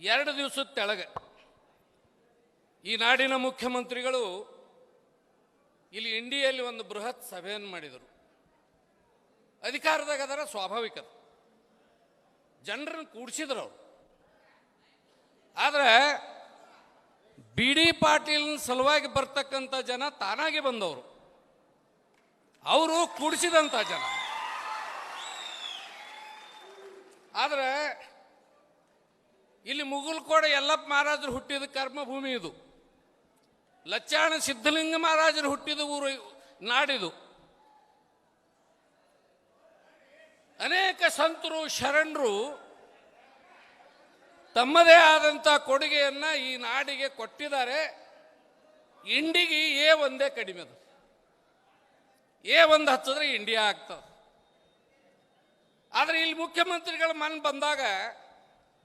ಎರಡು ದಿವಸದ ತೆಳಗೆ. ಈ ನಾಡಿನ ಮುಖ್ಯಮಂತ್ರಿಗಳು ಇಲ್ಲಿ ಇಂಡಿಯಲ್ಲಿ ಒಂದು ಬೃಹತ್ ಸಭೆಯನ್ನು ಮಾಡಿದರು. ಅಧಿಕಾರದಾಗ ಅದರ ಸ್ವಾಭಾವಿಕ ಜನರನ್ನು ಕೂಡಿಸಿದ್ರು ಅವರು. ಆದರೆ ಬಿ ಡಿ ಪಾಟೀಲ್ನ ಸಲುವಾಗಿ ಬರ್ತಕ್ಕಂಥ ಜನ ತಾನಾಗಿ ಬಂದವರು. ಅವರು ಕೂಡಿಸಿದಂಥ ಜನ. ಆದ್ರೆ ಇಲ್ಲಿ ಮುಗುಲ್ಕೋಡ ಯಲ್ಲಪ್ಪ ಮಹಾರಾಜರು ಹುಟ್ಟಿದ ಕರ್ಮಭೂಮಿ ಇದು. ಲಚ್ಚಾಣ ಸಿದ್ಧಲಿಂಗ ಮಹಾರಾಜರು ಹುಟ್ಟಿದ ಊರು ನಾಡಿದು. ಅನೇಕ ಸಂತರು, ಶರಣರು ತಮ್ಮದೇ ಆದಂಥ ಕೊಡುಗೆಯನ್ನ ಈ ನಾಡಿಗೆ ಕೊಟ್ಟಿದ್ದಾರೆ. ಇಂಡಿಗೆ ಏ ಒಂದೇ ಕಡಿಮೆ ಅದು. ಏ ಒಂದು ಹಚ್ಚಿದ್ರೆ ಇಂಡಿಯಾ ಆಗ್ತದೆ. ಆದರೆ ಇಲ್ಲಿ ಮುಖ್ಯಮಂತ್ರಿಗಳ ಮನ್ ಬಂದಾಗ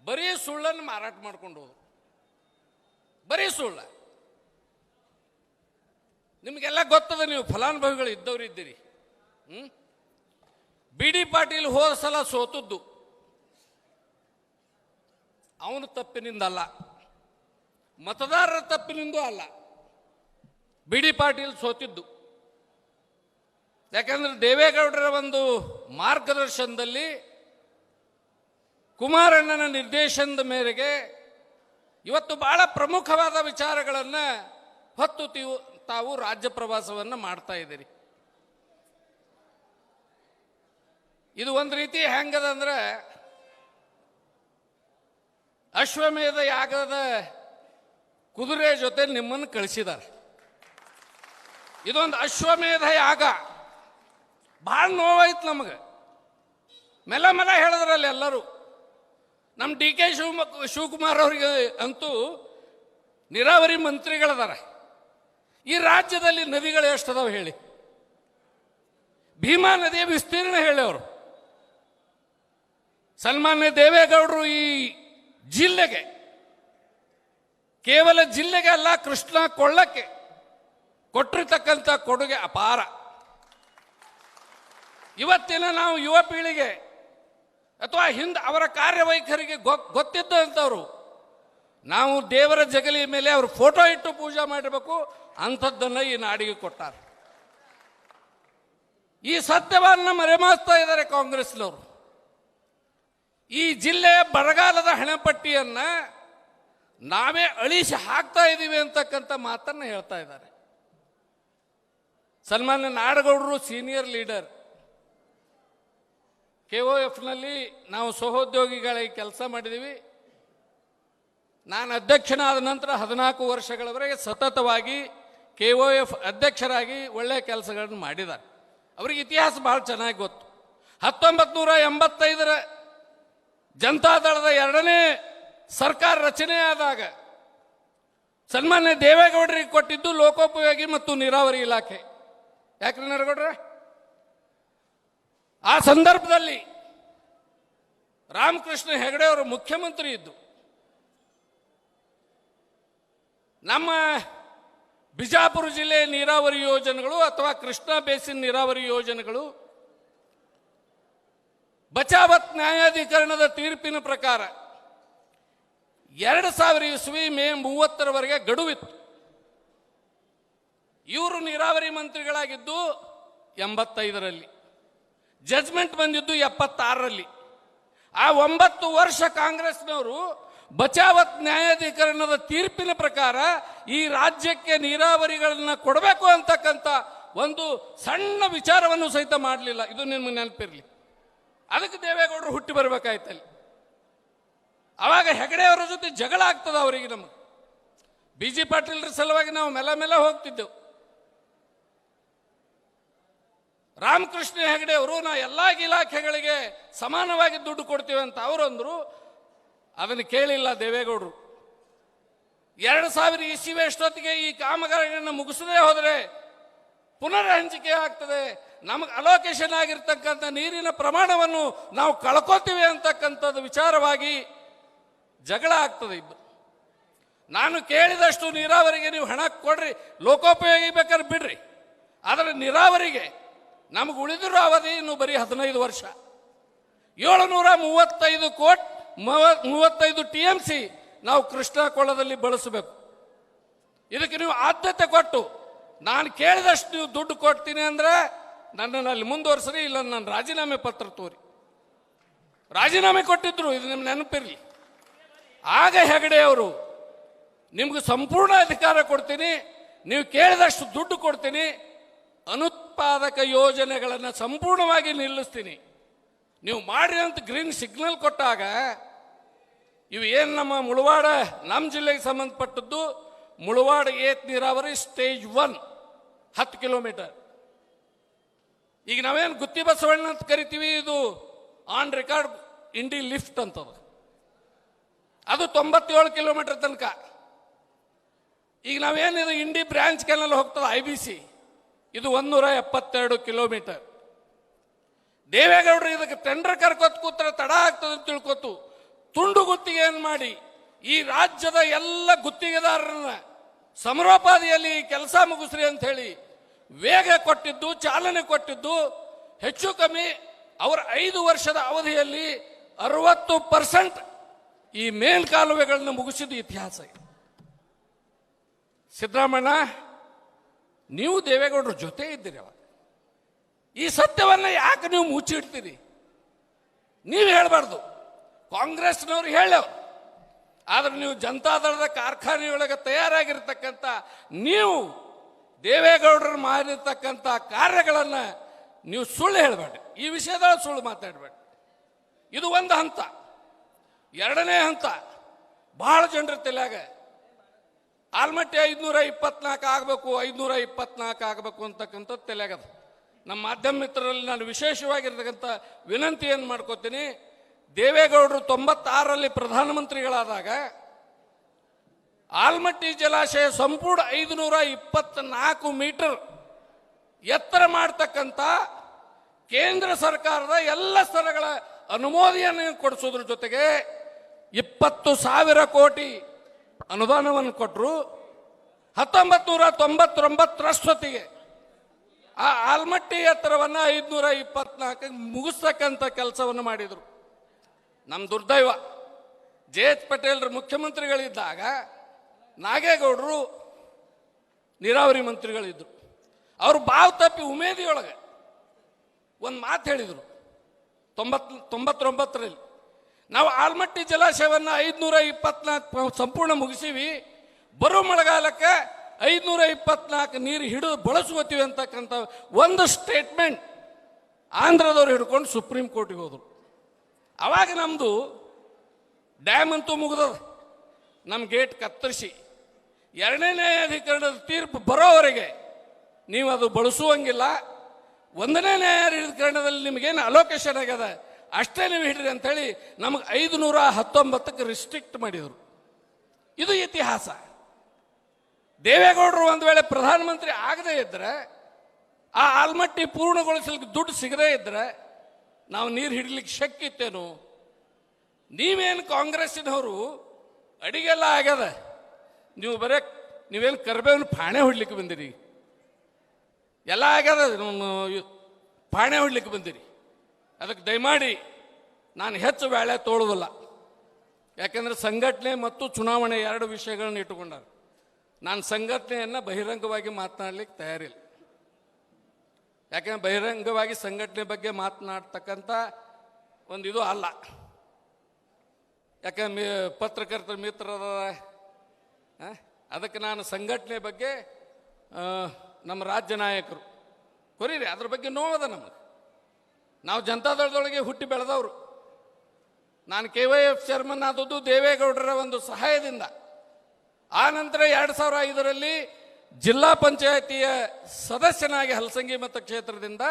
ಬರೀ ಸುಳ್ಳನ್ನು ಮಾರಾಟ ಮಾಡ್ಕೊಂಡು ಹೋದ್ರು. ಬರೀ ಸುಳ್ಳ. ನಿಮಗೆಲ್ಲ ಗೊತ್ತದ ನೀವು ಫಲಾನುಭವಿಗಳು ಇದ್ದವ್ರು ಇದ್ದೀರಿ. ಹ್ಞೂ ಬಿ ಡಿ ಪಾಟೀಲ್ ಹೋದ ಸಲ ಸೋತದ್ದು. ಅವನು ತಪ್ಪಿನಿಂದಲ್ಲ ಮತದಾರರ ತಪ್ಪಿನಿಂದೂ ಅಲ್ಲ. ಬಿ ಡಿ ಪಾಟೀಲ್ ಸೋತಿದ್ದು. ಯಾಕಂದ್ರೆ ದೇವೇಗೌಡರ ಒಂದು ಮಾರ್ಗದರ್ಶನದಲ್ಲಿ ಕುಮಾರಣ್ಣನ ನಿರ್ದೇಶನದ ಮೇರೆಗೆ ಇವತ್ತು ಬಹಳ ಪ್ರಮುಖವಾದ ವಿಚಾರಗಳನ್ನು ಹೊತ್ತು ತೀವು ರಾಜ್ಯ ಪ್ರವಾಸವನ್ನು ಮಾಡ್ತಾ ಇದ್ದೀರಿ. ಇದು ಒಂದು ರೀತಿ ಹೆಂಗದ ಅಂದ್ರೆ ಅಶ್ವಮೇಧ ಯಾಗದ ಕುದುರೆ ಜೊತೆ ನಿಮ್ಮನ್ನು ಕಳಿಸಿದ್ದಾರೆ. ಇದೊಂದು ಅಶ್ವಮೇಧ ಯಾಗ. ಭಾಳ ನೋವಾಯ್ತು ನಮಗೆ. ಮೆಲ್ಲ ಮೆಲ್ಲ ಹೇಳಿದ್ರಲ್ಲಿ ಎಲ್ಲರೂ. ನಮ್ಮ ಡಿ ಕೆ ಶಿವಮ, ಶಿವಕುಮಾರ್ ಅವರಿಗೆ ಅಂತೂ ನೀರಾವರಿ ಮಂತ್ರಿಗಳದಾರ. ಈ ರಾಜ್ಯದಲ್ಲಿ ನದಿಗಳು ಎಷ್ಟದಾವೆ ಹೇಳಿ? ಭೀಮಾ ನದಿಯ ವಿಸ್ತೀರ್ಣ ಹೇಳಿ ಅವರು. ಸನ್ಮಾನ್ಯ ದೇವೇಗೌಡರು ಈ ಜಿಲ್ಲೆಗೆ, ಕೇವಲ ಜಿಲ್ಲೆಗೆ ಅಲ್ಲ, ಕೃಷ್ಣ ಕೊಳ್ಳಕ್ಕೆ ಕೊಟ್ಟಿರ್ತಕ್ಕಂಥ ಕೊಡುಗೆ ಅಪಾರ. ಇವತ್ತಿನ ನಾವು ಯುವ ಪೀಳಿಗೆ ಅಥವಾ ಹಿಂದೆ ಅವರ ಕಾರ್ಯವೈಖರಿಗೆ ಗೊ- ಗೊತ್ತಿದ್ದಂಥವ್ರು. ನಾವು ದೇವರ ಜಗಲಿ ಮೇಲೆ ಅವರು ಫೋಟೋ ಇಟ್ಟು ಪೂಜೆ ಮಾಡಬೇಕು ಅಂಥದ್ದನ್ನು ಈ ನಾಡಿಗೆ ಕೊಟ್ಟಾರೆ. ಈ ಸತ್ಯವನ್ನು ಮರೆಮಾಚ್ತಾ ಇದ್ದಾರೆ ಕಾಂಗ್ರೆಸ್ನವರು. ಈ ಜಿಲ್ಲೆಯ ಬರಗಾಲದ ಹಣಪಟ್ಟಿಯನ್ನ ನಾವೇ ಅಳಿಸಿ ಹಾಕ್ತಾ ಇದ್ದೀವಿ ಅಂತಕ್ಕಂಥ ಮಾತನ್ನು ಹೇಳ್ತಾ ಇದ್ದಾರೆ. ಸನ್ಮಾನ್ಯ ನಾಡಗೌಡರು ಸೀನಿಯರ್ ಲೀಡರ್ ಕೆ ಒ ಎಫ್ನಲ್ಲಿ ನಾವು ಸಹೋದ್ಯೋಗಿಗಳಾಗಿ ಕೆಲಸ ಮಾಡಿದ್ದೀವಿ. ನಾನು ಅಧ್ಯಕ್ಷನಾದ ನಂತರ ಹದಿನಾಲ್ಕು ವರ್ಷಗಳವರೆಗೆ ಸತತವಾಗಿ ಕೆ ಒ ಎಫ್ ಅಧ್ಯಕ್ಷರಾಗಿ ಒಳ್ಳೆಯ ಕೆಲಸಗಳನ್ನು ಮಾಡಿದ್ದಾರೆ. ಅವ್ರಿಗೆ ಇತಿಹಾಸ ಭಾಳ ಚೆನ್ನಾಗಿ ಗೊತ್ತು. ಹತ್ತೊಂಬತ್ತು ನೂರ ಎಂಬತ್ತೈದರ ಜನತಾದಳದ ಎರಡನೇ ಸರ್ಕಾರ ರಚನೆ ಆದಾಗ ಸನ್ಮಾನ್ಯ ದೇವೇಗೌಡರಿಗೆ ಕೊಟ್ಟಿದ್ದು ಲೋಕೋಪಯೋಗಿ ಮತ್ತು ನೀರಾವರಿ ಇಲಾಖೆ. ಯಾಕ್ರಿ ನರಗೌಡ್ರೆ? ಆ ಸಂದರ್ಭದಲ್ಲಿ ರಾಮಕೃಷ್ಣ ಹೆಗಡೆ ಅವರು ಮುಖ್ಯಮಂತ್ರಿ ಇದ್ದು, ನಮ್ಮ ಬಿಜಾಪುರ ಜಿಲ್ಲೆ ನೀರಾವರಿ ಯೋಜನೆಗಳು ಅಥವಾ ಕೃಷ್ಣಾ ಬೇಸಿನ್ ನೀರಾವರಿ ಯೋಜನೆಗಳು ಬಚಾವತ್ ನ್ಯಾಯಾಧಿಕರಣದ ತೀರ್ಪಿನ ಪ್ರಕಾರ ಎರಡು ಸಾವಿರ ಇಸ್ವಿ ಮೇ ಮೂವತ್ತರವರೆಗೆ ಗಡುವಿತ್ತು. ಇವರು ನೀರಾವರಿ ಮಂತ್ರಿಗಳಾಗಿದ್ದು ಎಂಬತ್ತೈದರಲ್ಲಿ. ಜಜ್ಮೆಂಟ್ ಬಂದಿದ್ದು ಎಪ್ಪತ್ತಾರರಲ್ಲಿ. ಆ ಒಂಬತ್ತು ವರ್ಷ ಕಾಂಗ್ರೆಸ್ನವರು ಬಚಾವತ್ ನ್ಯಾಯಾಧಿಕರಣದ ತೀರ್ಪಿನ ಪ್ರಕಾರ ಈ ರಾಜ್ಯಕ್ಕೆ ನೀರಾವರಿಗಳನ್ನು ಕೊಡಬೇಕು ಅಂತಕ್ಕಂಥ ಒಂದು ಸಣ್ಣ ವಿಚಾರವನ್ನು ಸಹಿತ ಮಾಡಲಿಲ್ಲ. ಇದು ನಿಮಗೆ ನೆನಪಿರಲಿ. ಅದಕ್ಕೆ ದೇವೇಗೌಡರು ಹುಟ್ಟಿ ಬರಬೇಕಾಯ್ತಲ್ಲಿ. ಅವಾಗ ಹೆಗಡೆಯವರ ಜೊತೆ ಜಗಳ ಆಗ್ತದ ಅವರಿಗೆ ನಮಗೆ. ಬಿ ಜಿ ಪಾಟೀಲ್ರ ಸಲುವಾಗಿ ನಾವು ಮೆಲ ಮೆಲ್ಲ ಹೋಗ್ತಿದ್ದೆವು. ರಾಮಕೃಷ್ಣ ಹೆಗಡೆ ಅವರು, ನಾ ಎಲ್ಲ ಇಲಾಖೆಗಳಿಗೆ ಸಮಾನವಾಗಿ ದುಡ್ಡು ಕೊಡ್ತೀವಿ ಅಂತ ಅವರಂದ್ರು ಅದನ್ನು ಕೇಳಿಲ್ಲ ದೇವೇಗೌಡರು. ಎರಡು ಸಾವಿರ ಇಸಿವೆ ಅಷ್ಟೊತ್ತಿಗೆ ಈ ಕಾಮಗಾರಿಗಳನ್ನು ಮುಗಿಸದೇ ಹೋದರೆ ಪುನರ್ ಹಂಚಿಕೆ ಆಗ್ತದೆ. ನಮಗೆ ಅಲೋಕೇಶನ್ ಆಗಿರ್ತಕ್ಕಂಥ ನೀರಿನ ಪ್ರಮಾಣವನ್ನು ನಾವು ಕಳ್ಕೋತೀವಿ ಅಂತಕ್ಕಂಥದ್ದು ವಿಚಾರವಾಗಿ ಜಗಳ ಆಗ್ತದೆ ಇಬ್ಬರು. ನಾನು ಕೇಳಿದಷ್ಟು ನೀರಾವರಿಗೆ ನೀವು ಹಣ ಕೊಡ್ರಿ, ಲೋಕೋಪಯೋಗಿ ಬೇಕಾದ್ರೆ ಬಿಡ್ರಿ. ಆದರೆ ನೀರಾವರಿಗೆ ನಮಗೆ ಉಳಿದಿರೋ ಅವಧಿ ಇನ್ನು ಬರೀ ಹದಿನೈದು ವರ್ಷ. ಏಳುನೂರ ಮೂವತ್ತೈದು ಕೋಟ್ ಮೂವ- ಮೂವತ್ತೈದು ಟಿ ಎಂ ಸಿ ನಾವು ಕೃಷ್ಣ ಕೊಳ್ಳದಲ್ಲಿ ಬಳಸಬೇಕು. ಇದಕ್ಕೆ ನೀವು ಆದ್ಯತೆ ಕೊಟ್ಟು, ನಾನು ಕೇಳಿದಷ್ಟು ನೀವು ದುಡ್ಡು ಕೊಡ್ತೀನಿ ಅಂದ್ರೆ ನನ್ನನ್ನು ಅಲ್ಲಿ ಮುಂದುವರ್ಸ್ರಿ, ಇಲ್ಲ ನನ್ನ ರಾಜೀನಾಮೆ ಪತ್ರ ತೋರಿ. ರಾಜೀನಾಮೆ ಕೊಟ್ಟಿದ್ರು, ಇದು ನಿಮ್ಮ ನೆನಪಿರಲಿ. ಆಗ ಹೆಗಡೆ ಅವರು, ನಿಮ್ಗೆ ಸಂಪೂರ್ಣ ಅಧಿಕಾರ ಕೊಡ್ತೀನಿ, ನೀವು ಕೇಳಿದಷ್ಟು ದುಡ್ಡು ಕೊಡ್ತೀನಿ ಅನುತ್ಪಾದಕ ಯೋಜನೆಗಳನ್ನು ಸಂಪೂರ್ಣವಾಗಿ ನಿಲ್ಲಿಸ್ತೀನಿ. ನೀವು ಮಾಡಿರಿ ಅಂತ ಗ್ರೀನ್ ಸಿಗ್ನಲ್ ಕೊಟ್ಟಾಗ, ಇವು ಏನು ನಮ್ಮ ಮುಳವಾಡ ನಮ್ಮ ಜಿಲ್ಲೆಗೆ ಸಂಬಂಧಪಟ್ಟದ್ದು, ಮುಳವಾಡ ಏತ್ ನೀರಾವರಿ ಸ್ಟೇಜ್ ಒನ್ ಹತ್ತು ಕಿಲೋಮೀಟರ್ ಈಗ ನಾವೇನು ಗುತ್ತಿ ಬಸವಣ್ಣ ಅಂತ ಕರಿತೀವಿ, ಇದು ಆನ್ ರೆಕಾರ್ಡ್ ಇಂಡಿ ಲಿಫ್ಟ್ ಅಂತದ. ಅದು ತೊಂಬತ್ತೇಳು ಕಿಲೋಮೀಟರ್ ತನಕ. ಈಗ ನಾವೇನಿದು ಇಂಡಿ ಬ್ರಾಂಚ್ ಕೆನಲ್ ಹೋಗ್ತದೆ ಐ ಬಿ ಸಿ ಇದು ಒಂದೂರ ಎಪ್ಪತ್ತೆರಡು ಕಿಲೋಮೀಟರ್. ದೇವೇಗೌಡರು ಇದಕ್ಕೆ ಟೆಂಡರ್ ಕರ್ಕೊತ್ ಕೂತ್ರೆ ತಡ ಆಗ್ತದೆ ಅಂತ ತಿಳ್ಕೊತು. ತುಂಡು ಗುತ್ತಿಗೆಯನ್ನು ಮಾಡಿ? ಈ ರಾಜ್ಯದ ಎಲ್ಲ ಗುತ್ತಿಗೆದಾರರನ್ನ ಸಮರೋಪಾದಿಯಲ್ಲಿ ಕೆಲಸ ಮುಗಿಸ್ರಿ ಅಂತ ಹೇಳಿ ವೇಗ ಕೊಟ್ಟಿದ್ದು, ಚಾಲನೆ ಕೊಟ್ಟಿದ್ದು, ಹೆಚ್ಚು ಕಮ್ಮಿ ಅವರ ಐದು ವರ್ಷದ ಅವಧಿಯಲ್ಲಿ ಅರವತ್ತು ಪರ್ಸೆಂಟ್ ಈ ಮೇಲ್ ಕಾಲುವೆಗಳನ್ನು ಮುಗಿಸಿದ ಇತಿಹಾಸ ಸಿದ್ದರಾಮಣ್ಣ ನೀವು ದೇವೇಗೌಡರ ಜೊತೆ ಇದ್ದೀರಿ ಅವಾಗ. ಈ ಸತ್ಯವನ್ನು ಯಾಕೆ ನೀವು ಮುಚ್ಚಿಡ್ತೀರಿ? ನೀವು ಹೇಳಬಾರ್ದು. ಕಾಂಗ್ರೆಸ್ನವ್ರು ಹೇಳವ್ರು ಆದ್ರೆ ನೀವು ಜನತಾದಳದ ಕಾರ್ಖಾನೆಯೊಳಗೆ ತಯಾರಾಗಿರ್ತಕ್ಕಂಥ ನೀವು ದೇವೇಗೌಡರು ಮಾಡಿರ್ತಕ್ಕಂಥ ಕಾರ್ಯಗಳನ್ನು ನೀವು ಸುಳ್ಳು ಹೇಳಬೇಡಿ ಈ ವಿಷಯದೊಳಗೆ ಸುಳ್ಳು ಮಾತಾಡಬೇಡಿ ಇದು ಒಂದು ಹಂತ. ಎರಡನೇ ಹಂತ. ಬಹಳ ಜನರ ತಲೆಯಾಗ ಆಲ್ಮಟ್ಟಿ ಐದುನೂರ ಇಪ್ಪತ್ನಾಲ್ಕು ಆಗಬೇಕು, ಐದುನೂರ ಇಪ್ಪತ್ನಾಲ್ಕು ಆಗಬೇಕು ಅಂತಕ್ಕಂಥದ್ದು ತಲೆಯಾಗದ. ನಮ್ಮ ಮಾಧ್ಯಮ ಮಿತ್ರರಲ್ಲಿ ನಾನು ವಿಶೇಷವಾಗಿರ್ತಕ್ಕಂಥ ವಿನಂತಿಯನ್ನು ಮಾಡ್ಕೋತೀನಿ, ದೇವೇಗೌಡರು ತೊಂಬತ್ತಾರರಲ್ಲಿ ಪ್ರಧಾನಮಂತ್ರಿಗಳಾದಾಗ ಆಲ್ಮಟ್ಟಿ ಜಲಾಶಯ ಸಂಪೂರ್ಣ ಐದುನೂರ ಇಪ್ಪತ್ನಾಲ್ಕು ಮೀಟರ್ ಎತ್ತರ ಮಾಡ್ತಕ್ಕಂಥ ಕೇಂದ್ರ ಸರ್ಕಾರದ ಎಲ್ಲ ಸ್ಥಳಗಳ ಅನುಮೋದನೆಯನ್ನು ಕೊಡಿಸೋದ್ರ ಜೊತೆಗೆ ಇಪ್ಪತ್ತು ಸಾವಿರ ಕೋಟಿ ಅನುದಾನವನ್ನು ಕೊಟ್ಟರು ಹತ್ತೊಂಬತ್ತು ನೂರ ತೊಂಬತ್ತೊಂಬತ್ತರಷ್ಟೊತ್ತಿಗೆ. ಆ ಆಲ್ಮಟ್ಟಿ ಎತ್ತರವನ್ನು ಐದುನೂರ ಇಪ್ಪತ್ನಾಲ್ಕು ಮುಗಿಸ್ತಕ್ಕಂಥ ಕೆಲಸವನ್ನು ಮಾಡಿದರು. ನಮ್ಮ ದುರ್ದೈವ ಜೆ ಎಚ್ ಪಟೇಲ್ರ ಮುಖ್ಯಮಂತ್ರಿಗಳಿದ್ದಾಗ ನಾಗೇಗೌಡರು ನೀರಾವರಿ ಮಂತ್ರಿಗಳಿದ್ದರು ಅವರು ಬಾವು ತಪ್ಪಿ ಉಮೇದಿಯೊಳಗೆ ಒಂದು ಮಾತು ಹೇಳಿದರು. ತೊಂಬತ್ ತೊಂಬತ್ತೊಂಬತ್ತರಲ್ಲಿ ನಾವು ಆಲ್ಮಟ್ಟಿ ಜಲಾಶಯವನ್ನು ಐದುನೂರ ಇಪ್ಪತ್ನಾಲ್ಕು ಸಂಪೂರ್ಣ ಮುಗಿಸಿವಿ. ಬರೋ ಮಳೆಗಾಲಕ್ಕೆ ಐದುನೂರ ಇಪ್ಪತ್ನಾಲ್ಕು ನೀರು ಹಿಡಿದು ಬಳಸುವತ್ತೀವಿ ಅಂತಕ್ಕಂಥ ಒಂದು ಸ್ಟೇಟ್ಮೆಂಟ್ ಆಂಧ್ರದವ್ರು ಹಿಡ್ಕೊಂಡು ಸುಪ್ರೀಂ ಕೋರ್ಟಿಗೆ ಹೋದರು. ಅವಾಗ ನಮ್ಮದು ಡ್ಯಾಮ್ ಅಂತೂ ಮುಗಿದದ. ನಮ್ಮ ಗೇಟ್ ಕತ್ತರಿಸಿ. ಎರಡನೇ ನ್ಯಾಯಾಧಿಕರಣದ ತೀರ್ಪು ಬರೋವರೆಗೆ ನೀವು ಅದು ಬಳಸುವಂಗಿಲ್ಲ. ಒಂದನೇ ನ್ಯಾಯಾಧಿಕರಣದಲ್ಲಿ ನಿಮಗೇನು ಅಲೋಕೇಶನ್ ಆಗ್ಯದ? ಅಷ್ಟೇ ನೀವು ಹಿಡ್ರಿ ಅಂತೇಳಿ ನಮಗೆ ಐದು ನೂರ ಹತ್ತೊಂಬತ್ತಕ್ಕೆ ರಿಸ್ಟ್ರಿಕ್ಟ್ ಮಾಡಿದರು ಇದು ಇತಿಹಾಸ ದೇವೇಗೌಡರು ಒಂದು ವೇಳೆ ಪ್ರಧಾನಮಂತ್ರಿ ಆಗದೇ ಇದ್ದರೆ ಆ ಆಲ್ಮಟ್ಟಿ ಪೂರ್ಣಗೊಳಿಸಲಿಕ್ಕೆ ದುಡ್ಡು ಸಿಗದೇ ಇದ್ದರೆ ನಾವು ನೀರು ಹಿಡಿಲಿಕ್ಕೆ ಶಕ್ಯ ಇತ್ತೇನು ನೀವೇನು ಕಾಂಗ್ರೆಸ್ಸಿನವರು ಅಡಿಗೆಲ್ಲ ಆಗ್ಯದ ನೀವು ಬರೇ ನೀವೇನು ಕರ್ಬೇವಿನ ಪಾಣೆ ಹೊಡ್ಲಿಕ್ಕೆ ಬಂದಿರಿ ಎಲ್ಲ ಆಗ್ಯದ ಪಾಣೆ ಹೊಡ್ಲಿಕ್ಕೆ ಬಂದಿರಿ ಅದಕ್ಕೆ ದಯಮಾಡಿ ನಾನು ಹೆಚ್ಚು ಬೇಳೆ ತೋಳುವುದಿಲ್ಲ ಯಾಕೆಂದರೆ ಸಂಘಟನೆ ಮತ್ತು ಚುನಾವಣೆ ಎರಡು ವಿಷಯಗಳನ್ನ ಇಟ್ಟುಕೊಂಡರು. ನಾನು ಸಂಘಟನೆಯನ್ನು ಬಹಿರಂಗವಾಗಿ ಮಾತನಾಡಲಿಕ್ಕೆ ತಯಾರಿಲ್ಲ. ಯಾಕೆಂದ್ರೆ ಬಹಿರಂಗವಾಗಿ ಸಂಘಟನೆ ಬಗ್ಗೆ ಮಾತನಾಡ್ತಕ್ಕಂಥ ಒಂದು ಇದು ಅಲ್ಲ. ಯಾಕೆ ಮಿ, ಪತ್ರಕರ್ತರ ಮಿತ್ರರ? ಅದಕ್ಕೆ ನಾನು ಸಂಘಟನೆ ಬಗ್ಗೆ ನಮ್ಮ ರಾಜ್ಯ ನಾಯಕರು ಕೊರೀರಿ, ಅದ್ರ ಬಗ್ಗೆ ನೋವದ ನಮಗೆ. ನಾವು ಜನತಾದಳದೊಳಗೆ ಹುಟ್ಟಿ ಬೆಳೆದವರು. ನಾನು ಕೆ ವೈ ಎಫ್ ಚೇರ್ಮನ್ ಆದದ್ದು ದೇವೇಗೌಡರ ಒಂದು ಸಹಾಯದಿಂದ. ಆ ನಂತರ ಎರಡು ಸಾವಿರ ಐದರಲ್ಲಿ ಜಿಲ್ಲಾ ಪಂಚಾಯತಿಯ ಸದಸ್ಯನಾಗಿ ಹಲಸಂಗಿ ಮತಕ್ಷೇತ್ರದಿಂದ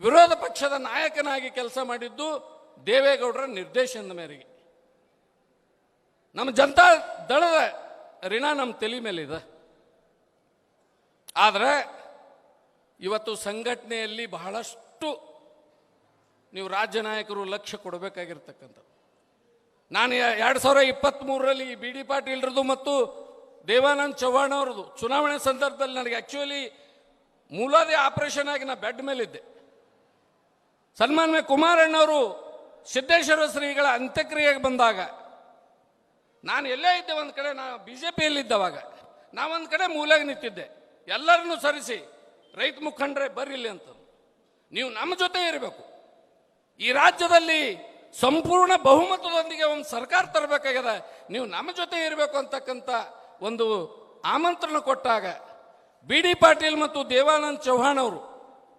ವಿರೋಧ ಪಕ್ಷದ ನಾಯಕನಾಗಿ ಕೆಲಸ ಮಾಡಿದ್ದು ದೇವೇಗೌಡರ ನಿರ್ದೇಶನದ ಮೇರೆಗೆ. ನಮ್ಮ ಜನತಾ ದಳದ ಋಣ ನಮ್ಮ ತಲೆ ಮೇಲಿದೆ. ಆದರೆ ಇವತ್ತು ಸಂಘಟನೆಯಲ್ಲಿ ಬಹಳಷ್ಟು ನೀವು ರಾಜ್ಯ ನಾಯಕರು ಲಕ್ಷ್ಯ ಕೊಡಬೇಕಾಗಿರ್ತಕ್ಕಂಥದ್ದು. ನಾನು ಎರಡು ಸಾವಿರ ಇಪ್ಪತ್ತ್ಮೂರರಲ್ಲಿ ಬಿ ಡಿ ಪಾಟೀಲ್ರದ್ದು ಮತ್ತು ದೇವಾನಂದ್ ಚೌಹಾಣ್ ಅವ್ರದ್ದು ಚುನಾವಣೆ ಸಂದರ್ಭದಲ್ಲಿ ನನಗೆ ಆ್ಯಕ್ಚುಲಿ ಮೂಲಾದಿ ಆಪರೇಷನ್ ಆಗಿ ನಾನು ಬೆಡ್ ಮೇಲಿದ್ದೆ. ಸನ್ಮಾನ್ಯ ಕುಮಾರಣ್ಣವರು ಸಿದ್ದೇಶ್ವರ ಶ್ರೀಗಳ ಅಂತ್ಯಕ್ರಿಯೆಗೆ ಬಂದಾಗ, ನಾನು ಎಲ್ಲೇ ಇದ್ದೆ ಒಂದು ಕಡೆ, ನಾ ಬಿ ಜೆ ಪಿಯಲ್ಲಿದ್ದವಾಗ ನಾವೊಂದು ಕಡೆ ಮೂಲೆಗೆ ನಿಂತಿದ್ದೆ. ಎಲ್ಲರನ್ನೂ ಸರಿಸಿ, ರೈತ ಮುಖಂಡ್ರೆ ಬರಿಲಿ ಅಂತ ನೀವು ನಮ್ಮ ಜೊತೆ ಇರಬೇಕು. ಈ ರಾಜ್ಯದಲ್ಲಿ ಸಂಪೂರ್ಣ ಬಹುಮತದೊಂದಿಗೆ ಒಂದು ಸರ್ಕಾರ ತರಬೇಕಾಗ್ಯದ ನೀವು ನಮ್ಮ ಜೊತೆ ಇರಬೇಕು ಅಂತಕ್ಕಂಥ ಒಂದು ಆಮಂತ್ರಣ ಕೊಟ್ಟಾಗ ಬಿ ಡಿ ಪಾಟೀಲ್ ಮತ್ತು ದೇವಾನಂದ್ ಚೌಹಾಣ್ ಅವರು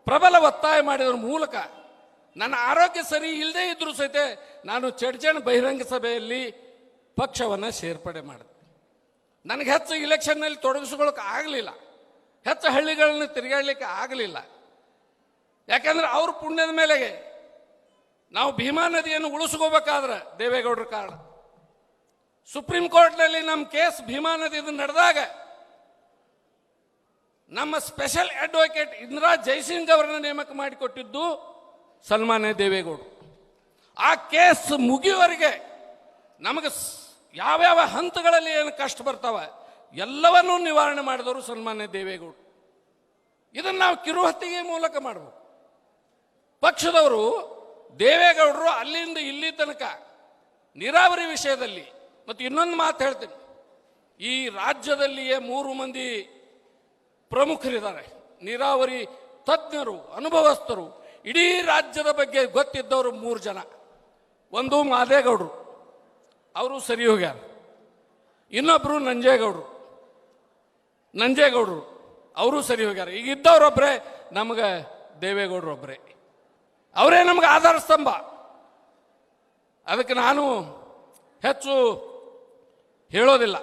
ಪ್ರಬಲ ಒತ್ತಾಯ ಮಾಡಿದ್ರ ಮೂಲಕ ನನ್ನ ಆರೋಗ್ಯ ಸರಿ ಇಲ್ಲದೆ ಇದ್ರೂ ಸಹಿತ ನಾನು ಚಡ್ಚಣ್ ಬಹಿರಂಗ ಸಭೆಯಲ್ಲಿ ಪಕ್ಷವನ್ನು ಸೇರ್ಪಡೆ ಮಾಡಿದೆ. ನನಗೆ ಹೆಚ್ಚು ಇಲೆಕ್ಷನ್ನಲ್ಲಿ ತೊಡಗಿಸ್ಕೊಳ್ಳೋಕೆ ಆಗಲಿಲ್ಲ. ಹೆಚ್ಚು ಹಳ್ಳಿಗಳನ್ನು ತಿರುಗಾಡಲಿಕ್ಕೆ ಆಗಲಿಲ್ಲ. ಯಾಕಂದ್ರೆ ಅವ್ರ ಪುಣ್ಯದ ಮೇಲೆಗೆ ನಾವು ಭೀಮಾ ನದಿಯನ್ನು ಉಳಿಸ್ಕೋಬೇಕಾದ್ರೆ ದೇವೇಗೌಡರ ಕಾರಣ. ಸುಪ್ರೀಂ ಕೋರ್ಟ್ನಲ್ಲಿ ನಮ್ಮ ಕೇಸ್ ಭೀಮಾ ನದಿದು ನಡೆದಾಗ ನಮ್ಮ ಸ್ಪೆಷಲ್ ಅಡ್ವೊಕೇಟ್ ಇಂದಿರಾ ಜೈಸಿಂಗ್ ಅವರನ್ನು ನೇಮಕ ಮಾಡಿಕೊಟ್ಟಿದ್ದು ಸನ್ಮಾನ್ಯ ದೇವೇಗೌಡರು. ಆ ಕೇಸ್ ಮುಗಿಯುವವರೆಗೆ ನಮಗೆ ಯಾವ್ಯಾವ ಹಂತಗಳಲ್ಲಿ ಏನು ಕಷ್ಟ ಬರ್ತಾವೆ ಎಲ್ಲವನ್ನೂ ನಿವಾರಣೆ ಮಾಡಿದವರು ಸನ್ಮಾನ್ಯ ದೇವೇಗೌಡರು. ಇದನ್ನು ನಾವು ಕಿರುಹತ್ತಿಗೆ ಮೂಲಕ ಮಾಡಬೇಕು. ಪಕ್ಷದವರು ದೇವೇಗೌಡರು ಅಲ್ಲಿಂದ ಇಲ್ಲಿ ತನಕ ನೀರಾವರಿ ವಿಷಯದಲ್ಲಿ ಮತ್ತು ಇನ್ನೊಂದು ಮಾತು ಹೇಳ್ತೀನಿ. ಈ ರಾಜ್ಯದಲ್ಲಿಯೇ ಮೂರು ಮಂದಿ ಪ್ರಮುಖರಿದ್ದಾರೆ. ನೀರಾವರಿ ತಜ್ಞರು, ಅನುಭವಸ್ಥರು, ಇಡೀ ರಾಜ್ಯದ ಬಗ್ಗೆ ಗೊತ್ತಿದ್ದವರು ಮೂರು ಜನ. ಒಂದು ಮಾದೇಗೌಡರು, ಅವರು ಸರಿ ಹೋಗ್ಯಾರ. ಇನ್ನೊಬ್ಬರು ನಂಜೇಗೌಡರು. ನಂಜೇಗೌಡರು, ಅವರು ಸರಿ ಹೋಗ್ಯಾರ. ಈಗ ಇದ್ದವರೊಬ್ಬರೇ ನಮಗೆ ದೇವೇಗೌಡರೊಬ್ಬರೇ ಅವರೇ ನಮ್ಗೆ ಆಧಾರ ಸ್ತಂಭ. ಅದಕ್ಕೆ ನಾನು ಹೆಚ್ಚು ಹೇಳೋದಿಲ್ಲ.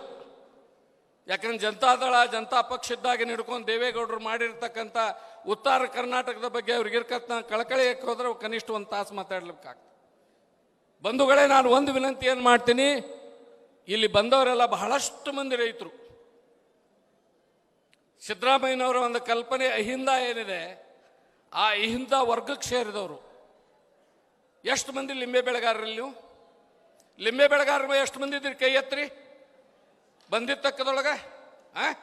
ಯಾಕಂದ್ರೆ ಜನತಾದಳ ಜನತಾ ಪಕ್ಷ ಇದ್ದಾಗ ಹಿಡ್ಕೊಂಡು ದೇವೇಗೌಡರು ಮಾಡಿರ್ತಕ್ಕಂಥ ಉತ್ತರ ಕರ್ನಾಟಕದ ಬಗ್ಗೆ ಅವ್ರಿಗೆ ಇರ್ಕತ್ ಕಳಕಳಿ ಹೋದ್ರೆ ಕನಿಷ್ಠ ಒಂದು ತಾಸು ಮಾತಾಡ್ಲಿಕ್ಕಾಗ್ತದೆ. ಬಂಧುಗಳೇ, ನಾನು ಒಂದು ವಿನಂತಿ ಏನು ಮಾಡ್ತೀನಿ, ಇಲ್ಲಿ ಬಂದವರೆಲ್ಲ ಬಹಳಷ್ಟು ಮಂದಿ ರೈತರು. ಸಿದ್ದರಾಮಯ್ಯನವರ ಒಂದು ಕಲ್ಪನೆ ಅಹಿಂದ ಏನಿದೆ ಆ ಹಿಂದ ವರ್ಗಕ್ಕೆ ಸೇರಿದವರು. ಎಷ್ಟು ಮಂದಿ ಲಿಂಬೆ ಬೆಳೆಗಾರರಲ್ಲಿ ಲಿಂಬೆ ಬೆಳೆಗಾರರು ಎಷ್ಟು ಮಂದಿ ಇದ್ರಿ ಕೈ ಎತ್ತರಿ ಬಂದಿದ್ದಕ್ಕದೊಳಗೆ ಹಾಂ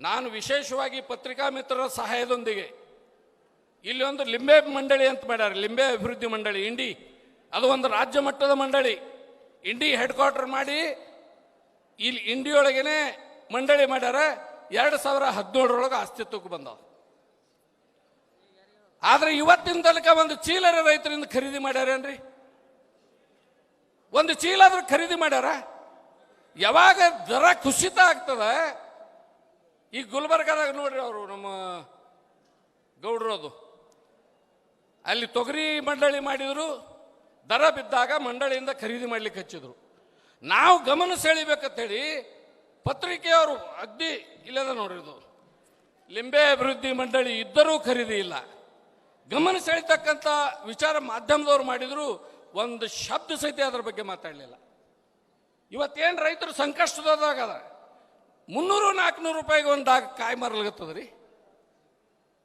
ನಾನು ವಿಶೇಷವಾಗಿ ಪತ್ರಿಕಾ ಮಿತ್ರರ ಸಹಾಯದೊಂದಿಗೆ ಇಲ್ಲಿ ಒಂದು ಲಿಂಬೆ ಮಂಡಳಿ ಅಂತ ಮಾಡ್ಯಾರ. ಲಿಂಬೆ ಅಭಿವೃದ್ಧಿ ಮಂಡಳಿ, ಇಂಡಿ. ಅದು ಒಂದು ರಾಜ್ಯ ಮಟ್ಟದ ಮಂಡಳಿ. ಇಂಡಿ ಹೆಡ್ ಕ್ವಾರ್ಟರ್ ಮಾಡಿ ಇಲ್ಲಿ ಇಂಡಿಯೊಳಗೇನೆ ಮಂಡಳಿ ಮಾಡ್ಯಾರ. ಎರಡು ಸಾವಿರ ಹದಿನೇಳರೊಳಗೆ ಅಸ್ತಿತ್ವಕ್ಕೆ ಬಂದವು. ಆದ್ರೆ ಇವತ್ತಿನ ತನಕ ಒಂದು ಚೀಲರ ರೈತರಿಂದ ಖರೀದಿ ಮಾಡ್ಯಾರೇನ್ರಿ? ಒಂದು ಚೀಲ ಆದ್ರೂ ಖರೀದಿ ಮಾಡ್ಯಾರ? ಯಾವಾಗ ದರ ಕುಸಿತ ಆಗ್ತದ? ಈ ಗುಲ್ಬರ್ಗದಾಗ ನೋಡ್ರಿ ಅವರು ನಮ್ಮ ಗೌಡ್ರದು ಅಲ್ಲಿ ತೊಗರಿ ಮಂಡಳಿ ಮಾಡಿದ್ರು, ದರ ಬಿದ್ದಾಗ ಮಂಡಳಿಯಿಂದ ಖರೀದಿ ಮಾಡ್ಲಿಕ್ಕೆ ಹಚ್ಚಿದ್ರು. ನಾವು ಗಮನ ಸೆಳಿಬೇಕಂತೇಳಿ ಪತ್ರಿಕೆಯವರು ಅಗ್ದಿ ಇಲ್ಲದ ನೋಡಿರೋದು ಲಿಂಬೆ ಅಭಿವೃದ್ಧಿ ಮಂಡಳಿ ಇದ್ದರೂ ಖರೀದಿ ಇಲ್ಲ. ಗಮನ ಸೆಳೆತಕ್ಕಂಥ ವಿಚಾರ ಮಾಧ್ಯಮದವ್ರು ಮಾಡಿದ್ರು, ಒಂದು ಶಬ್ದ ಸಹಿತ ಅದರ ಬಗ್ಗೆ ಮಾತಾಡಲಿಲ್ಲ. ಇವತ್ತೇನು ರೈತರು ಸಂಕಷ್ಟದಾಗ ಅದ ಮುನ್ನೂರು ನಾಲ್ಕುನೂರು ರೂಪಾಯಿಗೆ ಒಂದು ಕಾಯಿ ಮಾರ್ಲಾಗತ್ತದ ರೀ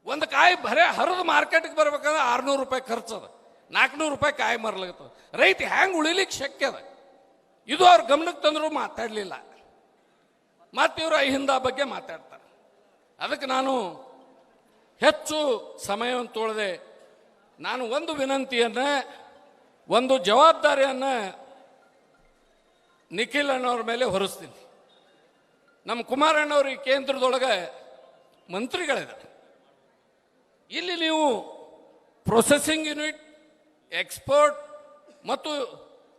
ಒಂದು ಕಾಯಿ ಬರೇ ಹರಿದು ಮಾರ್ಕೆಟ್ಗೆ ಬರ್ಬೇಕಂದ್ರೆ ಆರ್ನೂರು ರೂಪಾಯಿ ಖರ್ಚದ. ನಾಲ್ಕುನೂರು ರೂಪಾಯಿ ಕಾಯಿ ಮಾರ್ಲಾಗತ್ತದ ರೈತ ಹ್ಯಾಂಗೆ ಉಳಿಲಿಕ್ಕೆ ಶಕ್ಯ ಅದ? ಇದು ಅವ್ರ ಗಮನಕ್ಕೆ ತಂದರೂ ಮಾತಾಡಲಿಲ್ಲ. ಮತ್ತೆ ಇವರು ಅಹಿಂದ ಬಗ್ಗೆ ಮಾತಾಡ್ತಾರೆ. ಅದಕ್ಕೆ ನಾನು ಹೆಚ್ಚು ಸಮಯವನ್ನು ತೋಳದೆ. ನಾನು ಒಂದು ವಿನಂತಿಯನ್ನು, ಒಂದು ಜವಾಬ್ದಾರಿಯನ್ನು ನಿಖಿಲ್ ಅಣ್ಣವ್ರ ಮೇಲೆ ಹೊರಿಸ್ತೀನಿ. ನಮ್ಮ ಕುಮಾರಣ್ಣವ್ರ ಈ ಕೇಂದ್ರದೊಳಗೆ ಮಂತ್ರಿಗಳಿದ್ದಾರೆ. ಇಲ್ಲಿ ನೀವು ಪ್ರೊಸೆಸಿಂಗ್ ಯೂನಿಟ್ ಎಕ್ಸ್ಪೋರ್ಟ್ ಮತ್ತು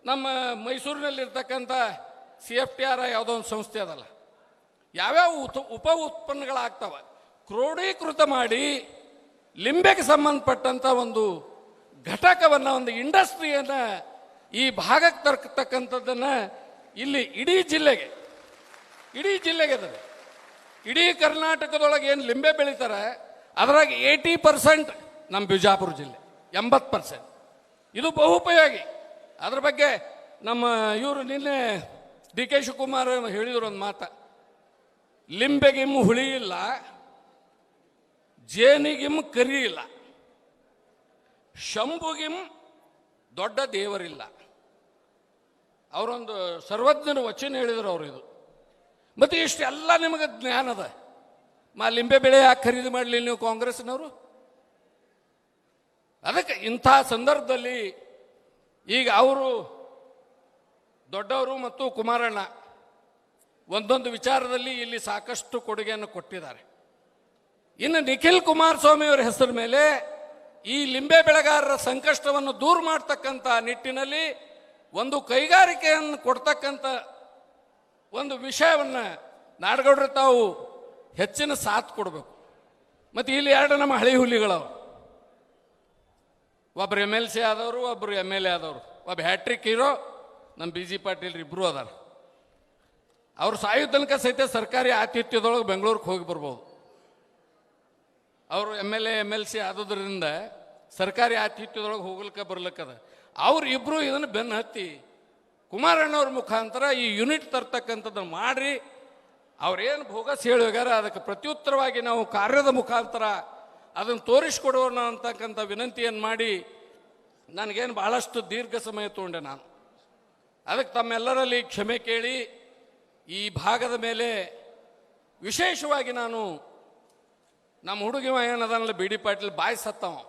ನಮ್ಮ ಮೈಸೂರಿನಲ್ಲಿರ್ತಕ್ಕಂಥ ಸಿ ಎಫ್ ಟಿ ಆರ್ ಯಾವುದೋ ಒಂದು ಸಂಸ್ಥೆ ಅದಲ್ಲ. ಯಾವ್ಯಾವ ಉತ್, ಉಪ ಉತ್ಪನ್ನಗಳಾಗ್ತವೆ? ಕ್ರೋಢೀಕೃತ ಮಾಡಿ ಲಿಂಬೆಗೆ ಸಂಬಂಧಪಟ್ಟಂಥ ಒಂದು ಘಟಕವನ್ನು, ಒಂದು ಇಂಡಸ್ಟ್ರಿಯನ್ನು ಈ ಭಾಗಕ್ಕೆ ತರ್ತಕ್ಕಂಥದ್ದನ್ನು ಇಲ್ಲಿ ಇಡೀ ಜಿಲ್ಲೆಗೆ ಇಡೀ ಜಿಲ್ಲೆಗೆ ಅದ ಇಡೀ ಕರ್ನಾಟಕದೊಳಗೆ ಏನು ಲಿಂಬೆ ಬೆಳೀತಾರೆ, ಅದರಾಗ ಏಯ್ಟಿ ಪರ್ಸೆಂಟ್ ನಮ್ಮ ಬಿಜಾಪುರ ಜಿಲ್ಲೆ, ಎಂಬತ್ತು ಪರ್ಸೆಂಟ್. ಇದು ಬಹುಪಯೋಗಿ. ಅದ್ರ ಬಗ್ಗೆ ನಮ್ಮ ಇವರು ನಿನ್ನೆ ಡಿ ಕೆ ಶಿವಕುಮಾರ್ ಹೇಳಿದ್ರು ಒಂದು ಮಾತ, ಲಿಂಬೆಗೆ ಹುಳಿ ಇಲ್ಲ. ಜೇನಿಗಿಮ್ ಕರಿ ಇಲ್ಲ ಶಂಭುಗಿಮ್ ದೊಡ್ಡ ದೇವರಿಲ್ಲ. ಅವರೊಂದು ಸರ್ವಜ್ಞನ ವಚನ ಹೇಳಿದರು ಅವರು ಇದು. ಮತ್ತು ಇಷ್ಟೆಲ್ಲ ನಿಮಗೆ ಜ್ಞಾನ ಅದ. ಮಾ ಲಿಂಬೆ ಬೆಳೆ ಯಾಕೆ ಖರೀದಿ ಮಾಡಲಿ ನೀವು ಕಾಂಗ್ರೆಸ್ನವರು? ಅದಕ್ಕೆ ಇಂಥ ಸಂದರ್ಭದಲ್ಲಿ ಈಗ ಅವರು ದೊಡ್ಡವರು ಮತ್ತು ಕುಮಾರಣ್ಣ ಒಂದೊಂದು ವಿಚಾರದಲ್ಲಿ ಇಲ್ಲಿ ಸಾಕಷ್ಟು ಕೊಡುಗೆಯನ್ನು ಕೊಟ್ಟಿದ್ದಾರೆ. ಇನ್ನು ನಿಖಿಲ್ ಕುಮಾರಸ್ವಾಮಿ ಅವರ ಹೆಸರ ಮೇಲೆ ಈ ಲಿಂಬೆ ಬೆಳೆಗಾರರ ಸಂಕಷ್ಟವನ್ನು ದೂರ ಮಾಡ್ತಕ್ಕಂಥ ನಿಟ್ಟಿನಲ್ಲಿ ಒಂದು ಕೈಗಾರಿಕೆಯನ್ನು ಕೊಡ್ತಕ್ಕಂಥ ಒಂದು ವಿಷಯವನ್ನು ನಾಡಗೌಡರು ತಾವು ಹೆಚ್ಚಿನ ಸಾಥ್ ಕೊಡಬೇಕು. ಮತ್ತು ಇಲ್ಲಿ ಎರಡು ನಮ್ಮ ಹಳಿ ಹುಲಿಗಳವ. ಒಬ್ಬರು ಎಂ ಎಲ್ ಸಿ ಆದವರು ಒಬ್ಬರು ಎಂ ಎಲ್ ಎ ಆದವರು. ಒಬ್ಬ ಹ್ಯಾಟ್ರಿಕ್ ಹೀರೋ, ನಮ್ಮ ಬಿ ಜಿ ಪಾಟೀಲ್ ಇಬ್ಬರು ಅದಾರ. ಅವ್ರು ಸಾಯೋ ತನಕ ಸಹಿತ ಸರ್ಕಾರಿ ಆತಿಥ್ಯದೊಳಗೆ ಬೆಂಗಳೂರಿಗೆ ಹೋಗಿ ಬರ್ಬೋದು. ಅವರು M L A M L C ಆದದ್ರಿಂದ ಸರ್ಕಾರಿ ಆತಿಥ್ಯದೊಳಗೆ ಹೋಗ್ಲಿಕ್ಕೆ ಬರ್ಲಿಕ್ಕದ. ಅವ್ರು ಇಬ್ಬರು ಇದನ್ನು ಬೆನ್ನು ಹತ್ತಿ ಕುಮಾರಣ್ಣವ್ರ ಮುಖಾಂತರ ಈ ಯೂನಿಟ್ ತರ್ತಕ್ಕಂಥದ್ದನ್ನು ಮಾಡಿರಿ. ಅವ್ರೇನು ಭೋಗಸ್ ಹೇಳಿ ಹೋಗ್ಯಾರ, ಅದಕ್ಕೆ ಪ್ರತ್ಯುತ್ತರವಾಗಿ ನಾವು ಕಾರ್ಯದ ಮುಖಾಂತರ ಅದನ್ನು ತೋರಿಸ್ಕೊಡೋಣ ಅಂತಕ್ಕಂಥ ವಿನಂತಿಯನ್ನು ಮಾಡಿ, ನನಗೇನು ಭಾಳಷ್ಟು ದೀರ್ಘ ಸಮಯ ತೊಗೊಂಡೆ ನಾನು. ಅದಕ್ಕೆ ತಮ್ಮೆಲ್ಲರಲ್ಲಿ ಕ್ಷಮೆ ಕೇಳಿ, ಈ ಭಾಗದ ಮೇಲೆ ವಿಶೇಷವಾಗಿ ನಾನು ನಮ್ಮ ಹುಡುಗಿವ ಏನದನಲ್ಲ ಬಿ ಡಿ ಪಾಟೀಲ್ ಬಾಯಿ ಸತ್ತವ.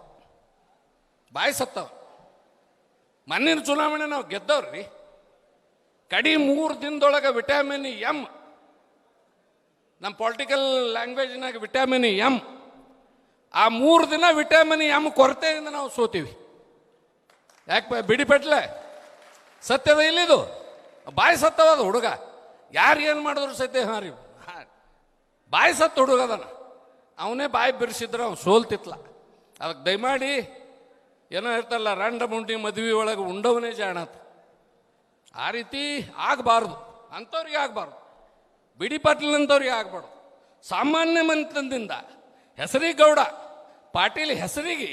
ಬಾಯಿ ಸತ್ತವ. ಮಣ್ಣಿನ ಚುನಾವಣೆ ನಾವು ಗೆದ್ದವ್ರಿ. ಕಡಿ ಮೂರು ದಿನದೊಳಗೆ ವಿಟಾಮಿನ್ ಎಂ. ನಮ್ಮ ಪೊಲಿಟಿಕಲ್ ಲ್ಯಾಂಗ್ವೇಜ್ನಾಗ ವಿಟಾಮಿನ್ ಎಂ. ಆ ಮೂರು ದಿನ ವಿಟಾಮಿನ್ ಎಂ ಕೊರತೆಯಿಂದ ನಾವು ಸೋತೀವಿ. ಯಾಕೆ ಬಿಡಿ ಪಟ್ಲೆ? ಸತ್ಯದ ಇಲ್ಲಿದು. ಬಾಯಿ ಸತ್ತವ ಅದು ಹುಡುಗ. ಯಾರು ಏನು ಮಾಡಿದ್ರು ಸತ್ಯ, ಹಾಂ ರೀ. ಬಾಯಿ ಸತ್ತ ಹುಡುಗ ಅದನ. ಅವನೇ ಬಾಯಿ ಬಿರ್ಸಿದ್ರೆ ಅವ್ನು ಸೋಲ್ತಿತ್ಲ ಅದಕ್ಕೆ ದಯಮಾಡಿ, ಏನೋ ಇರ್ತಲ್ಲ ರಂಡ ಮುಂಡಿ ಮದುವೆ ಒಳಗೆ ಉಂಡವನೇ ಜಾಣತ ಆ ರೀತಿ ಆಗಬಾರ್ದು. ಅಂಥವ್ರಿಗೆ ಆಗಬಾರ್ದು. ಬಿಡಿ ಪಾಟೀಲ್ ಅಂತವ್ರಿಗೆ ಆಗಬಾರ್ದು. ಸಾಮಾನ್ಯ ಮನೆತನದಿಂದ ಹೆಸರಿಗೆ ಗೌಡ, ಪಾಟೀಲ್ ಹೆಸರಿಗೆ,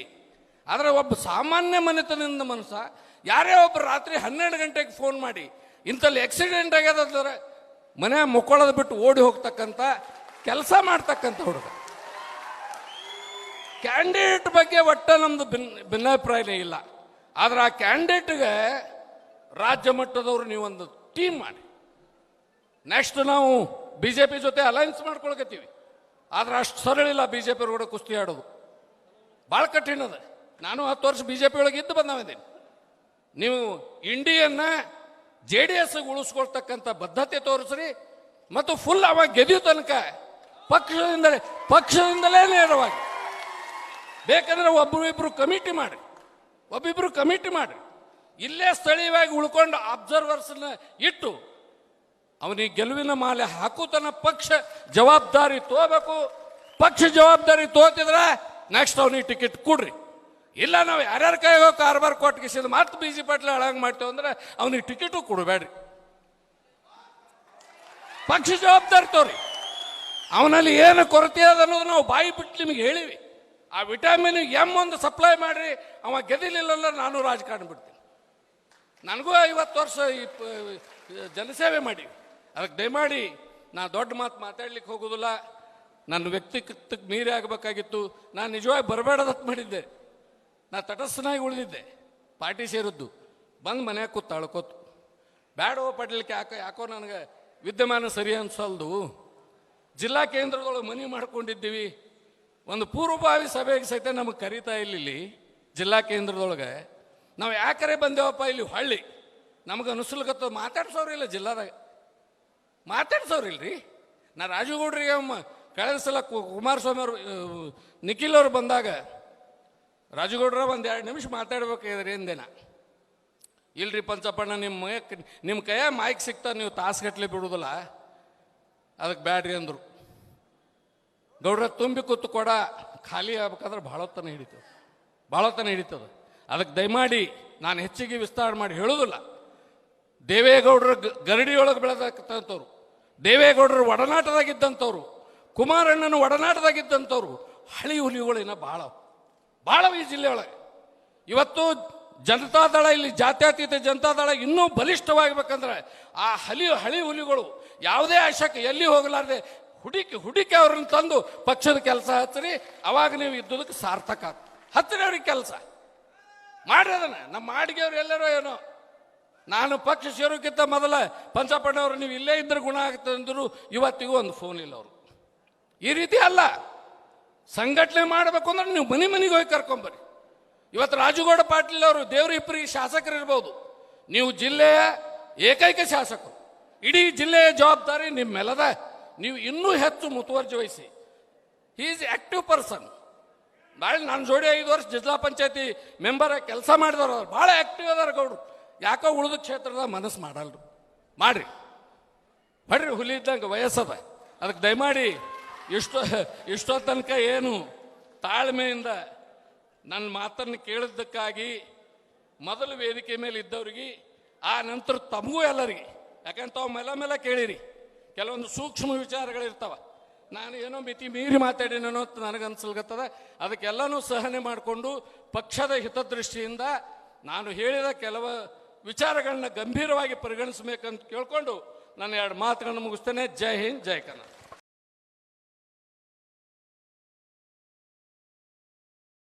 ಆದರೆ ಒಬ್ಬ ಸಾಮಾನ್ಯ ಮನೆತನದಿಂದ ಮನುಷ್ಯ ಯಾರೇ ಒಬ್ಬ ರಾತ್ರಿ ಹನ್ನೆರಡು ಗಂಟೆಗೆ ಫೋನ್ ಮಾಡಿ, ಇಂಥಲ್ಲಿ ಆಕ್ಸಿಡೆಂಟ್ ಆಗ್ಯದಂದ್ರೆ ಮನೆ ಮುಕ್ಕೊಳ್ಳೋದು ಬಿಟ್ಟು ಓಡಿ ಹೋಗ್ತಕ್ಕಂಥ, ಕೆಲಸ ಮಾಡ್ತಕ್ಕಂಥ ಹುಡುಗ. ಕ್ಯಾಂಡಿಡೇಟ್ ಬಗ್ಗೆ ಒಟ್ಟ ನಮ್ದು ಭಿನ್, ಭಿನ್ನಾಭಿಪ್ರಾಯನೇ ಇಲ್ಲ. ಆದ್ರೆ ಆ ಕ್ಯಾಂಡಿಡೇಟ್ಗೆ ರಾಜ್ಯ ಮಟ್ಟದವರು ನೀವೊಂದು ಟೀಮ್ ಮಾಡಿ. ನೆಕ್ಸ್ಟ್ ನಾವು ಬಿ ಜೆ ಪಿ ಜೊತೆ ಅಲಯನ್ಸ್ ಮಾಡ್ಕೊಳ್ಕತ್ತೀವಿ. ಆದ್ರೆ ಅಷ್ಟು ಸರಳ ಇಲ್ಲ ಬಿ ಜೆ ಪಿ ಕೂಡ ಕುಸ್ತಿ ಆಡೋದು. ಭಾಳ ಕಠಿಣ ಅದ. ನಾನು ಹತ್ತು ವರ್ಷ ಬಿ ಜೆ ಪಿ ಒಳಗೆ ಇದ್ದು ಬಂದಿದ್ದೀನಿ ನೀವು ಇಂಡಿಯನ್ನ ಜೆ ಡಿ ಎಸ್ಗೆ ಉಳಿಸ್ಕೊಳ್ತಕ್ಕಂಥ ಬದ್ಧತೆ ತೋರಿಸ್ರಿ ಮತ್ತು ಫುಲ್ ಅವಾಗ ಗೆದಿಯೋ ತನಕ ಪಕ್ಷದಿಂದಲೇ ಪಕ್ಷದಿಂದಲೇ ನೇರವಾಗಿ. ಬೇಕಂದ್ರೆ ಒಬ್ಬರು ಇಬ್ರು ಕಮಿಟಿ ಮಾಡಿ ಒಬ್ಬಿಬ್ರು ಕಮಿಟಿ ಮಾಡಿ ಇಲ್ಲೇ ಸ್ಥಳೀಯವಾಗಿ ಉಳ್ಕೊಂಡು ಅಬ್ಸರ್ವರ್ಸ್ನ ಇಟ್ಟು ಅವನಿಗೆ ಗೆಲುವಿನ ಮಾಲೆ ಹಾಕುತನ ಪಕ್ಷ ಜವಾಬ್ದಾರಿ ತೋಬೇಕು. ಪಕ್ಷ ಜವಾಬ್ದಾರಿ ತೋತಿದ್ರೆ ನೆಕ್ಸ್ಟ್ ಅವನಿಗೆ ಟಿಕೆಟ್ ಕೊಡ್ರಿ. ಇಲ್ಲ ನಾವು ಯಾರ್ಯಾರ ಕೈಗೋ ಕಾರ್ಬಾರ್ ಕೊಟ್ಟಿಸಿದ ಮತ್ತೆ ಬಿ ಜೆ ಪಾಟ್ಲ ಹಾಳಾಗಿ ಮಾಡ್ತೇವೆ ಅಂದ್ರೆ ಅವನಿಗೆ ಟಿಕೆಟು ಕೊಡಬೇಡ್ರಿ. ಪಕ್ಷ ಜವಾಬ್ದಾರಿ ತೋರಿ. ಅವನಲ್ಲಿ ಏನು ಕೊರತೆ ಅದ ನಾವು ಬಾಯಿ ಬಿಟ್ಟು ನಿಮಗೆ ಹೇಳಿವಿ. ಆ ವಿಟಾಮಿನ್ ಎಂ ಒಂದು ಸಪ್ಲೈ ಮಾಡಿರಿ, ಅವ ಗೆದಿಲಿಲ್ಲ ನಾನು ರಾಜಕಾರಣ ಬಿಡ್ತೀನಿ. ನನಗೂ ಐವತ್ತು ವರ್ಷ ಜನಸೇವೆ ಮಾಡಿ. ಅದಕ್ಕೆ ದಯಮಾಡಿ ನಾ ದೊಡ್ಡ ಮಾತು ಮಾತಾಡ್ಲಿಕ್ಕೆ ಹೋಗೋದಿಲ್ಲ. ನನ್ನ ವ್ಯಕ್ತಿತ್ವಕ್ಕೆ ಮೀರಿ ಆಗಬೇಕಾಗಿತ್ತು. ನಾನು ನಿಜವಾಗಿ ಬರಬೇಡದತ್ ಮಾಡಿದ್ದೆ. ನಾ ತಟಸ್ಥನಾಗಿ ಉಳಿದಿದ್ದೆ. ಪಾರ್ಟಿ ಸೇರಿದ್ದು. ಬಂದು ಮನ್ಯಾಗ ಕೂತ್ ತಾಳ್ಕೋತು. ಬ್ಯಾಡ ಪಡ್ಲಿಕ್ಕೆ ಯಾಕೋ ಯಾಕೋ ನನಗೆ ವಿದ್ಯಮಾನ ಸರಿ ಅನ್ಸಲ್ದು. ಜಿಲ್ಲಾ ಕೇಂದ್ರದೊಳಗೆ ಮನೆ ಮಾಡ್ಕೊಂಡಿದ್ದೀವಿ. ಒಂದು ಪೂರ್ವಭಾವಿ ಸಭೆಗೆ ಸಹಿತ ನಮಗೆ ಕರೀತಾ ಇಲ್ಲ ಇಲ್ಲಿ ಜಿಲ್ಲಾ ಕೇಂದ್ರದೊಳಗೆ. ನಾವು ಯಾಕರೆ ಬಂದೇವಪ್ಪ ಇಲ್ಲಿ ಹಳ್ಳಿ? ನಮಗೆ ಅನಿಸ್ಲಿಕತ್ತ ಮಾತಾಡ್ಸೋರಿಲ್ಲ ಜಿಲ್ಲಾದಾಗ. ಮಾತಾಡ್ಸೋರಿಲ್ರಿ? ನಾ ರಾಜುಗೌಡ್ರಿಗೆ ಕಳೆದ ಸಲ ಕುಮಾರಸ್ವಾಮಿ ಅವರು ನಿಖಿಲ್ ಅವರು ಬಂದಾಗ, ರಾಜುಗೌಡ್ರ ಒಂದು ಎರಡು ನಿಮಿಷ ಮಾತಾಡ್ಬೇಕಾದ್ರೆ ಏನ್ದೇನ ಇಲ್ರಿ ಪಂಚಪ್ಪಣ್ಣ ನಿಮ್ಮ ಮಯಕ್ ನಿಮ್ಮ ಕೈಯ ಮೈಕ್ ಸಿಗ್ತಾ ನೀವು ತಾಸುಗಟ್ಲೆ ಬಿಡುದಿಲ್ಲ. ಅದಕ್ಕೆ ಬ್ಯಾಡ್ರಿ ಅಂದರು. ಗೌಡ್ರ ತುಂಬಿ ಕೂತು ಕೊಡ, ಖಾಲಿ ಆಗ್ಬೇಕಾದ್ರೆ ಭಾಳ ಹೊತ್ತನ ಹಿಡಿತದೆ. ಭಾಳ ಹೊತ್ತನ ಹಿಡಿತದೆ. ಅದಕ್ಕೆ ದಯಮಾಡಿ ನಾನು ಹೆಚ್ಚಿಗೆ ವಿಸ್ತಾರ ಮಾಡಿ ಹೇಳೋದಿಲ್ಲ ದೇವೇಗೌಡರ ಗರಡಿಯೊಳಗೆ ಬೆಳೆದಂಥವ್ರು ದೇವೇಗೌಡರ ಒಡನಾಟದಾಗಿದ್ದಂಥವ್ರು ಕುಮಾರಣ್ಣನ ಒಡನಾಟದಾಗಿದ್ದಂಥವ್ರು ಹಳಿ ಹುಲಿಗಳಿನ ಭಾಳ ಭಾಳ ಈ ಜಿಲ್ಲೆಯೊಳಗೆ. ಇವತ್ತು ಜನತಾದಳ ಇಲ್ಲಿ ಜಾತ್ಯತೀತ ಜನತಾದಳ ಇನ್ನೂ ಬಲಿಷ್ಠವಾಗಬೇಕಂದ್ರೆ ಆ ಹಲಿ, ಹಳಿ ಹುಲಿಗಳು ಯಾವುದೇ ಆಶಕ್ಕೆ ಎಲ್ಲಿ ಹೋಗಲಾರ್ದೆ ಹುಡುಕಿ ಹುಡುಕಿ ಅವ್ರನ್ನ ತಂದು ಪಕ್ಷದ ಕೆಲಸ ಹಚ್ಚಿರಿ ಅವಾಗ ನೀವು ಇದ್ದುದಕ್ಕೆ ಸಾರ್ಥಕ ಆಗ್ತದೆ. ಹತ್ತಿರ ಅವ್ರಿಗೆ ಕೆಲಸ. ಅದನ್ನ ನಮ್ಮ ಮಾಡಿಗೆಯವ್ರು ಎಲ್ಲರೂ ಏನೋ. ನಾನು ಪಕ್ಷ ಸೇರೋಕ್ಕಿಂತ ಮೊದಲ ಪಂಚಪಣ್ಣವರು ನೀವು ಇಲ್ಲೇ ಇದ್ರೆ ಗುಣ ಆಗ್ತದೆ ಅಂದ್ರು ಇವತ್ತಿಗೂ ಒಂದು ಫೋನ್ ಇಲ್ಲ ಅವರು. ಈ ರೀತಿ ಅಲ್ಲ. ಸಂಘಟನೆ ಮಾಡಬೇಕು ಅಂದ್ರೆ ನೀವು ಮನೆ ಮನೆಗೆ ಹೋಗಿ ಕರ್ಕೊಂಬರಿ ಇವತ್ತು ರಾಜುಗೌಡ ಪಾಟೀಲ್ ಅವರು ದೇವ್ರ ಇಬ್ಬರಿಗೆ ಶಾಸಕರು ಇರ್ಬೋದು. ನೀವು ಜಿಲ್ಲೆಯ ಏಕೈಕ ಶಾಸಕರು. ಇಡೀ ಜಿಲ್ಲೆಯ ಜವಾಬ್ದಾರಿ ನಿಮ್ಮೆಲ್ಲದ. ನೀವು ಇನ್ನೂ ಹೆಚ್ಚು ಮುತುವರ್ಜಿ ವಹಿಸಿ ಹಿ ಈಸ್ ಆಕ್ಟಿವ್ ಪರ್ಸನ್ ಭಾಳ ನನ್ನ ಜೋಡಿ ಐದು ವರ್ಷ ಜಿಲ್ಲಾ ಪಂಚಾಯತಿ ಮೆಂಬರ್ ಕೆಲಸ ಮಾಡಿದವರು ಅವ್ರು ಭಾಳ ಆಕ್ಟಿವ್ ಅದಾರ ಗೌಡ್ರು. ಯಾಕೋ ಉಳಿದ ಕ್ಷೇತ್ರದ ಮನಸ್ಸು ಮಾಡಲ್ರು. ಮಾಡ್ರಿ. ಮಾಡ್ರಿ ಹುಲಿ ಇದ್ದಂಗೆ ವಯಸ್ಸದ. ಅದಕ್ಕೆ ದಯಮಾಡಿ ಇಷ್ಟೋ ಇಷ್ಟೋ ತನಕ ಏನು ತಾಳ್ಮೆಯಿಂದ ನನ್ನ ಮಾತನ್ನು ಕೇಳಿದ್ದಕ್ಕಾಗಿ ಮೊದಲು ವೇದಿಕೆ ಮೇಲೆ ಇದ್ದವ್ರಿಗೆ, ಆ ನಂತರ ತಮಗೂ ಎಲ್ಲರಿಗೆ. ಯಾಕಂತ ತಾವು ಮೇಲೆ ಮೇಲೆ ಕೇಳಿರಿ. ಕೆಲವೊಂದು ಸೂಕ್ಷ್ಮ ವಿಚಾರಗಳಿರ್ತಾವ. ನಾನು ಏನೋ ಮಿತಿ ಮೀರಿ ಮಾತಾಡಿನೇನೋ ಅಂತ ನನಗನ್ಸಲ್ಗತ್ತದ. ಅದಕ್ಕೆಲ್ಲನೂ ಸಹನೆ ಮಾಡಿಕೊಂಡು ಪಕ್ಷದ ಹಿತದೃಷ್ಟಿಯಿಂದ ನಾನು ಹೇಳಿದ ಕೆಲವು ವಿಚಾರಗಳನ್ನ ಗಂಭೀರವಾಗಿ ಪರಿಗಣಿಸಬೇಕಂತ ಕೇಳಿಕೊಂಡು ನಾನು ಎರಡು ಮಾತುಗಳನ್ನು ಮುಗಿಸ್ತೇನೆ. ಜೈ ಹಿಂದ್, ಜೈ ಕನ್ನಡ